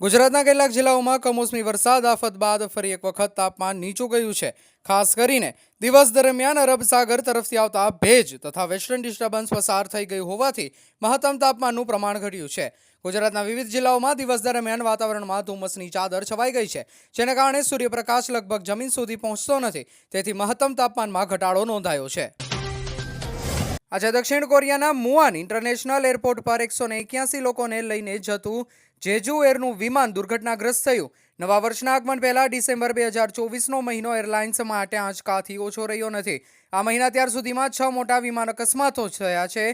ગુજરાતના કેટલાક જિલ્લાઓમાં કમોસમી વરસાદ, આફત બાદ ફરી એક વખત તાપમાન નીચું ગયું છે. ખાસ કરીને દિવસ દરમિયાન અરબ સાગર તરફથી આવતા ભેજ તથા વેસ્ટર્ન ડિસ્ટર્બન્સ પસાર થઈ ગયું હોવાથી મહત્તમ તાપમાનનું પ્રમાણ ઘટ્યું છે. ગુજરાતના વિવિધ જિલ્લાઓમાં દિવસ દરમિયાન વાતાવરણમાં ધુમ્મસની ચાદર છવાઈ ગઈ છે, જેને કારણે સૂર્યપ્રકાશ લગભગ જમીન સુધી પહોંચતો નથી. તેથી મહત્તમ તાપમાનમાં ઘટાડો નોંધાયો છે. આજે દક્ષિણ કોરિયાના મુઆન ઇન્ટરનેશનલ એરપોર્ટ પર એકસો ને એક્યાસી લોકોને લઈને જતું જેજુ એરનું વિમાન દુર્ઘટનાગ્રસ્ત થયું. નવા વર્ષના આગમન પહેલા ડિસેમ્બર બે હજાર ચોવીસનો મહિનો એરલાઇન્સ માટે આંચકાથી ઓછો રહ્યો નથી. આ મહિના ત્યાર સુધીમાં છ મોટા વિમાન અકસ્માતો થયા છે,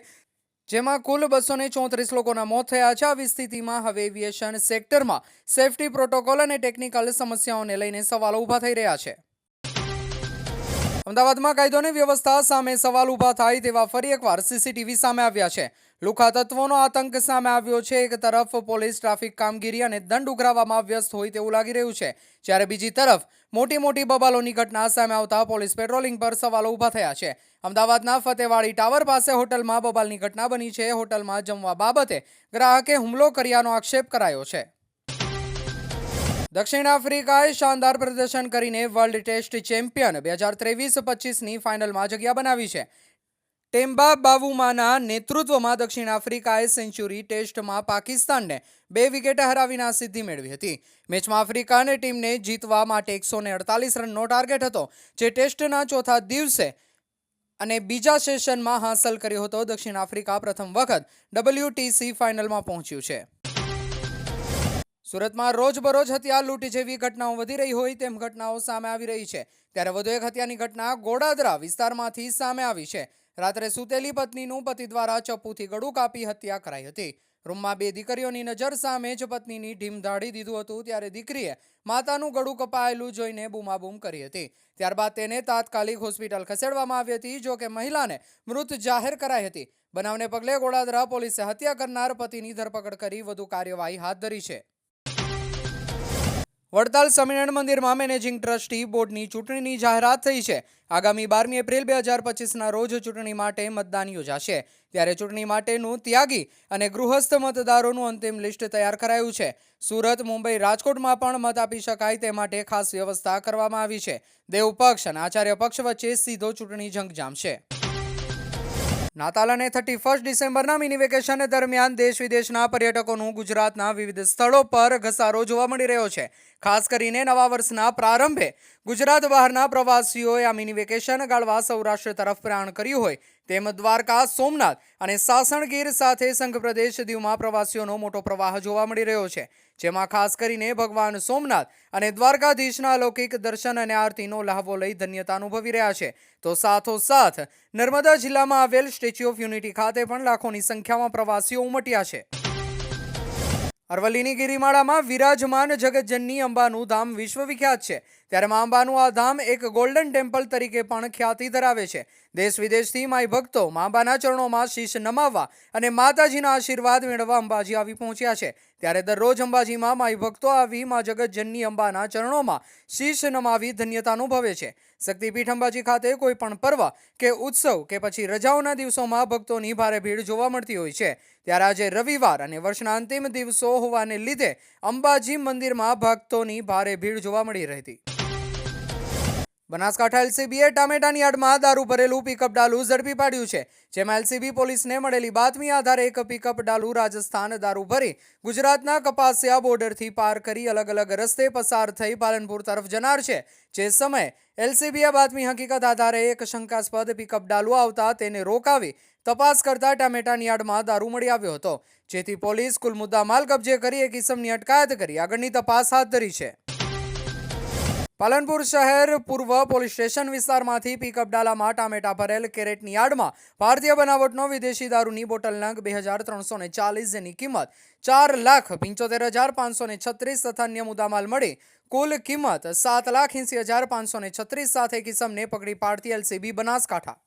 જેમાં કુલ બસો ને ચોત્રીસ લોકોના મોત થયા છે. આવી સ્થિતિમાં હવે એવિએશન સેક્ટરમાં સેફટી પ્રોટોકોલ અને ટેકનિકલ સમસ્યાઓને લઈને સવાલો ઊભા થઈ રહ્યા છે. અમદાવાદમાં કાયદો અને વ્યવસ્થા સામે સવાલ ઊભા થાય તેવા ફરી એકવાર સીસીટીવી સામે આવ્યા છે. લુખા તત્વોનો આતંક સામે આવ્યો છે. એક તરફ પોલીસ ટ્રાફિક કામગીરી અને દંડ ઉઘરાવવામાં વ્યસ્ત હોય તેવું લાગી રહ્યું છે. જ્યારે બીજી તરફ મોટી મોટી બબાલોની ઘટના સામે આવતા પોલીસ પેટ્રોલિંગ પર સવાલો ઊભા થયા છે. અમદાવાદના ફતેવાડી ટાવર પાસે હોટલમાં બબાલની ઘટના બની છે. હોટલમાં જમવા બાબતે ગ્રાહકે હુમલો કર્યાનો આક્ષેપ કરાયો છે. દક્ષિણ આફ્રિકાએ શાનદાર પ્રદર્શન કરીને વર્લ્ડ ટેસ્ટ ચેમ્પિયન બે હજાર ત્રેવીસ પચીસની ફાઇનલમાં જગ્યા બનાવી છે. ટેમ્બા બાવુમાના નેતૃત્વમાં દક્ષિણ આફ્રિકાએ સેન્ચુરી ટેસ્ટમાં પાકિસ્તાનને બે વિકેટ હરાવીને સિદ્ધિ મેળવી હતી. મેચમાં આફ્રિકાની ટીમને જીતવા માટે એકસો અડતાલીસ રનનો ટાર્ગેટ હતો, જે ટેસ્ટના ચોથા દિવસે અને બીજા સેશનમાં હાંસલ કર્યો હતો. દક્ષિણ આફ્રિકા પ્રથમ વખત ડબલ્યુટીસી ફાઇનલમાં પહોંચ્યું છે. સુરતમાં રોજબરોજ હત્યા લૂંટ જેવી ઘટનાઓ વધી રહી હોય તેમ ઘટનાઓ સામે આવી રહી છે. ત્યારે વધુ એક હત્યાની ઘટના ગોડાદરા વિસ્તારમાંથી સામે આવી છે. રાત્રે સૂતેલી પત્નીનું પતિ દ્વારા ચપ્પુથી ગળું કાપી હત્યા કરાઈ હતી. રૂમમાં બે દીકરીઓની નજર સામે જ પત્નીની ઢીમ ધાડી દીધું હતું ત્યારે દીકરીએ માતાનું ગળું કપાયેલું જોઈને બૂમાબૂમ કરી હતી. ત્યારબાદ તેને તાત્કાલિક હોસ્પિટલ ખસેડવામાં આવી હતી જો કે મહિલાને મૃત જાહેર કરાઈ હતી. બનાવને પગલે ગોળાદરા પોલીસે હત્યા કરનાર પતિની ધરપકડ કરી વધુ કાર્યવાહી હાથ ધરી છે. વડતાલ સ્વામિનારાયણ મંદિરમાં મેનેજિંગ ટ્રસ્ટી બોર્ડની ચૂંટણીની જાહેરાત થઈ છે. આગામી બારમી એપ્રિલ બે હજાર પચીસના રોજ ચૂંટણી માટે મતદાન યોજાશે. ત્યારે ચૂંટણી માટેનું ત્યાગી અને ગૃહસ્થ મતદારોનું અંતિમ લિસ્ટ તૈયાર કરાયું છે. સુરત, મુંબઈ, રાજકોટમાં પણ મત આપી શકાય તે માટે ખાસ વ્યવસ્થા કરવામાં આવી છે. દેવ પક્ષ અને આચાર્ય પક્ષ વચ્ચે સીધો ચૂંટણી જંગ જામશે નાતાલ થર્ટી ફર્સ્ટ ડિસેમ્બરના મિની વેકેશન દરમિયાન દેશ વિદેશના પર્યટકોનું ગુજરાતના વિવિધ સ્થળો પર ઘસારો જોવા મળી રહ્યો છે. ખાસ કરીને નવા વર્ષના પ્રારંભે ગુજરાત બહારના પ્રવાસીઓએ આ મિની વેકેશન ગાળવા સૌરાષ્ટ્ર તરફ પ્રયાણ કર્યું હોય તેમ દ્વારકા, સોમનાથ અને સાસણગીર સાથે સંઘ પ્રદેશ દીવમાં પ્રવાસીઓનો મોટો પ્રવાહ જોવા મળી રહ્યો છે. જેમાં ખાસ કરીને ભગવાન સોમનાથ અને દ્વારકાધીશના અલૌકિક દર્શન અને આરતીનો લહાવો લઈ ધન્યતા અનુભવી રહ્યા છે. તો સાથોસાથ નર્મદા જિલ્લામાં આવેલ સ્ટેચ્યુ ઓફ યુનિટી ખાતે પણ લાખોની સંખ્યામાં પ્રવાસીઓ ઉમટ્યા છે. અરવલ્લીની ગિરિમાળામાં વિરાજમાન જગતજનની અંબાનું ધામ વિશ્વવિખ્યાત છે. ત્યારે મા અંબાનું આ ધામ એક ગોલ્ડન ટેમ્પલ તરીકે પણ ખ્યાતિ ધરાવે છે. દેશ વિદેશથી માય ભક્તો મા અંબાના ચરણોમાં શીશ નમાવવા અને માતાજીના આશીર્વાદ મેળવવા અંબાજી આવી પહોંચ્યા છે. ત્યારે દરરોજ અંબાજીમાં માય ભક્તો આવી મા જગતજનની અંબાના ચરણોમાં શીશ નમાવી ધન્યતા અનુભવે છે. શક્તિપીઠ અંબાજી ખાતે કોઈ પણ પર્વ કે ઉત્સવ કે પછી રજાઓના દિવસોમાં ભક્તોની ભારે ભીડ જોવા મળતી હોય છે. ત્યારે આજે રવિવાર અને વર્ષના અંતિમ દિવસો હોવાને લીધે અંબાજી મંદિરમાં ભક્તોની ભારે ભીડ જોવા મળી રહી હતી બનાસકાંઠા એલસીબીએ ટામેટાની યાર્ડમાં દારૂ ભરેલું પિકઅપ ડાલુ ઝડપી પાડ્યું છે, જેમાં એલસીબી પોલીસને મળેલી બાતમી આધારે એક પિકઅપ ડાલુ રાજસ્થાન દારૂ ભરી ગુજરાતના કપાસિયા બોર્ડરથી પાર કરી અલગ અલગ રસ્તે પસાર થઈ પાલનપુર તરફ જનાર છે, જે સમયે એલસીબીએ બાતમી હકીકત આધારે એક શંકાસ્પદ પિકઅપ ડાલુ આવતા તેને રોકાવી તપાસ કરતા ટામેટાની યાર્ડમાં દારૂ મળી આવ્યો હતો, જેથી પોલીસ કુલ મુદ્દા માલ કબજે કરી એક ઇસમની અટકાયત કરી, આગળની તપાસ હાથ ધરી છે. પાલનપુર શહેર પૂર્વ પોલીસ સ્ટેશન વિસ્તારમાંથી પિકઅપ ડાલામાં ટામેટા ભરેલ કેરેટની યાર્ડમાં ભારતીય બનાવટનો વિદેશી દારૂની બોટલ નંગ બે હજાર ત્રણસો ને ચાલીસ જેની કિંમત ચાર લાખ પંચોતેર હજાર પાંચસો ને છત્રીસ તથા અન્ય મુદ્દામાલ મળી. કુલ કિંમત સાત લાખ એંસી હજાર પાંચસો ને છત્રીસ સાથે કિસમને પકડી પાડતી એલસીબી બનાસકાંઠા.